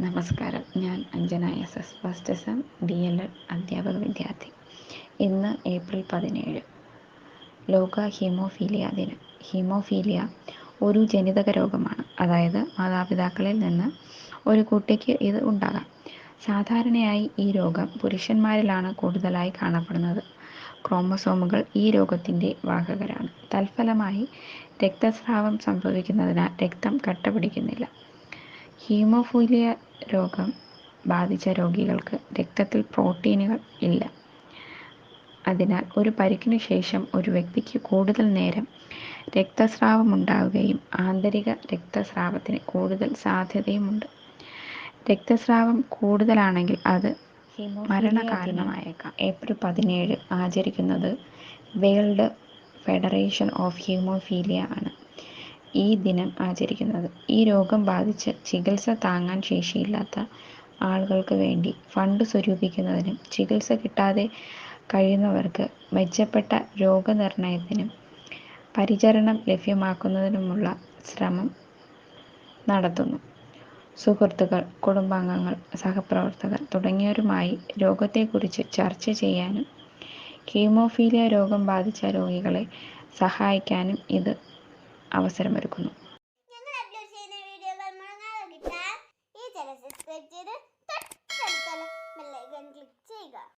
നമസ്കാരം. ഞാൻ Anjana S S first S M D L Ed അധ്യാപക വിദ്യാർത്ഥി. ഇന്ന് ഏപ്രിൽ പതിനേഴ്. ലോക ഹീമോഫീലിയ ദിനം. ഹീമോഫീലിയ ഒരു ജനിതക രോഗമാണ്. അതായത് മാതാപിതാക്കളിൽ നിന്ന് ഒരു കുട്ടിക്ക് ഇത് ഉണ്ടാകാം. സാധാരണയായി ഈ രോഗം പുരുഷന്മാരിലാണ് കൂടുതലായി കാണപ്പെടുന്നത്. ക്രോമസോമുകൾ ഈ രോഗത്തിന്റെ വാഹകരാണ്. തൽഫലമായി രക്തസ്രാവം സംഭവിക്കുന്നതിനാൽ രക്തം കട്ട പിടിക്കുന്നില്ല ഹീമോഫീലിയ രോഗം ബാധിച്ച രോഗികൾക്ക് രക്തത്തിൽ പ്രോട്ടീനുകൾ ഇല്ല. അതിനാൽ ഒരു പരിക്കിനു ശേഷം ഒരു വ്യക്തിക്ക് കൂടുതൽ നേരം രക്തസ്രാവമുണ്ടാവുകയും ആന്തരിക രക്തസ്രാവത്തിന് കൂടുതൽ സാധ്യതയുമുണ്ട്. രക്തസ്രാവം കൂടുതലാണെങ്കിൽ അത് മരണകാരണമായേക്കാം. ഏപ്രിൽ പതിനേഴ് ആചരിക്കുന്നത് വേൾഡ് ഫെഡറേഷൻ ഓഫ് ഹീമോഫീലിയ ആണ്. ഈ ദിനം ആചരിക്കുന്നത്. ഈ രോഗം ബാധിച്ച് ചികിത്സ താങ്ങാൻ ശേഷിയില്ലാത്ത ആളുകൾക്ക് വേണ്ടി ഫണ്ട് സ്വരൂപിക്കുന്നതിനും ചികിത്സ കിട്ടാതെ കഴിയുന്നവർക്ക് മെച്ചപ്പെട്ട രോഗനിർണയത്തിനും പരിചരണം ലഭ്യമാക്കുന്നതിനുമുള്ള ശ്രമം നടത്തുന്നു. സുഹൃത്തുക്കൾ കുടുംബാംഗങ്ങൾ സഹപ്രവർത്തകർ തുടങ്ങിയവരുമായി രോഗത്തെക്കുറിച്ച് ചർച്ച ചെയ്യാനും ഹീമോഫീലിയ രോഗം ബാധിച്ച രോഗികളെ സഹായിക്കാനും ഇത് അവസരമൊരുക്കുന്നു